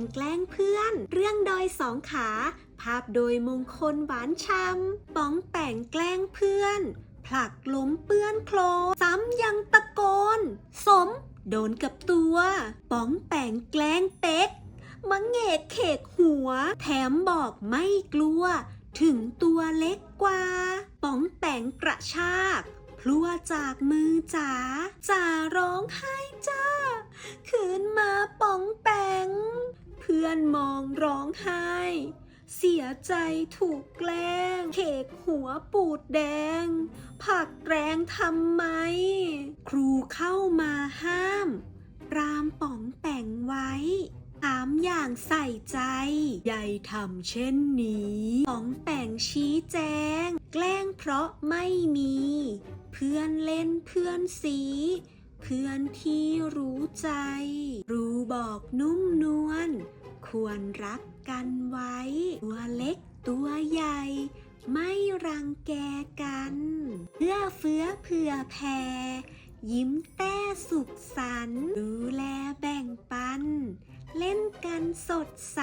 งแกล้งเพื่อน เรื่องดอยสองขา ภาพโดยมงคลหวานชำป๋องแป่งแกล้งเพื่อน ผลักล้มเปื้อนโคลนซ้ำยังตะโกน สม โดนกับตัวป๋องแป่งแกล้งเป๊กมังเงกเขกหัว แถมบอกไม่กลัว ถึงตัวเล็กกว่า ป๋องแป่งกระชาก พลัวจากมือจ๋าจ๋าร้องไห้ อนมองร้องไห้ เสียใจถูกแกล้ง เขกหัวปูดแดง ผักแรงทำไม ครูเข้ามาห้าม รามป๋องแป่งไว้ถามอย่างใส่ใจ ใหญ่ทำเช่นนี้ป๋องแป่งชี้แจง แกล้งเพราะไม่มี เพื่อนเล่นเพื่อนสี เพื่อนที่รู้ใจ รู้บอกนุ่มนวล ควรรักกันไว้ ตัวเล็กตัวใหญ่ ไม่รังแกกัน เพื่อเฟื้อเผื่อแผ่ยิ้มแต้สุขสันต์ดูแลแบ่งปัน เล่นกันสดใส